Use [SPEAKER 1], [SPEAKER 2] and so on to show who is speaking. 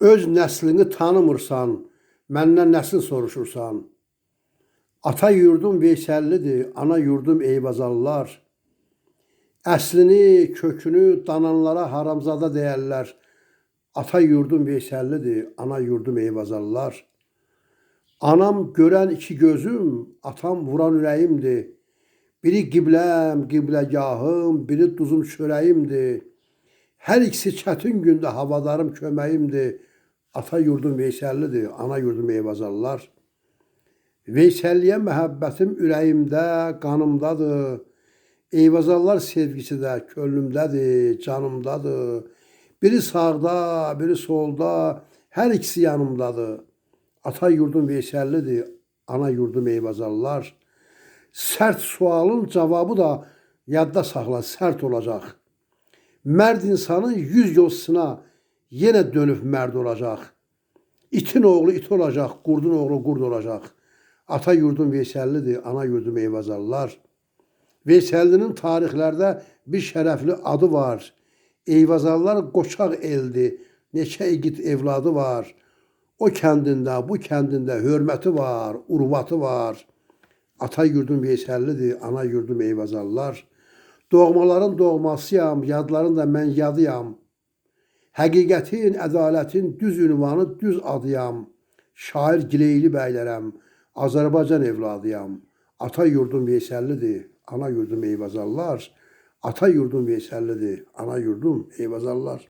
[SPEAKER 1] Öz nəslini tanımırsan, məndən nəsil soruşursan. Ata yurdum Veysəllidir, ana yurdum Eyvazallar. Əslini, kökünü dananlara haramzada deyərlər. Ata yurdum Veysəllidir, ana yurdum Eyvazallar. Anam görən iki gözüm, atam vuran ürəyimdir. Biri qibləm, qibləgahım, biri duzum çörəyimdir. Hər ikisi çətin gündə havadarım köməyimdir. Ata yurdum Veysəllidir, ana yurdum Eyvazallar. Veysəlliyə məhəbbətim ürəyimdə, qanımdadır. Eyvazallar sevgisi də könlümdədir, canımdadır. Biri sağda, biri solda, hər ikisi yanımdadır. Ata yurdum Veysəllidir, ana yurdum Eyvazallar. Sərt sualın cavabı da yadda saxla, sərt olacaq. Mərd insanın yüz yol sına yenə dönüb mərd olacaq. İtin oğlu it olacaq, qurdun oğlu qurd olacaq. Ata yurdum Veysəllidir, ana yurdum Eyvazallar. Veysəllinin tarixlərdə bir şərəfli adı var. Eyvazallar qoçaq eldi, neçə igid evladı var. O kəndində, bu kəndində hörməti var, urvatı var. Ata yurdum Veysəllidir, ana yurdum Eyvazallar. Doğmaların doğmasıyam, yadların da mən yadıyam. Həqiqətin, ədalətin düz ünvanı, düz adıyam. Şair Gileyli bəylərəm, Azərbaycan evladıyam. Ata yurdum Veysəllidir, ana yurdum Eyvazallar. Ata yurdum Veysəllidir, ana yurdum Eyvazallar.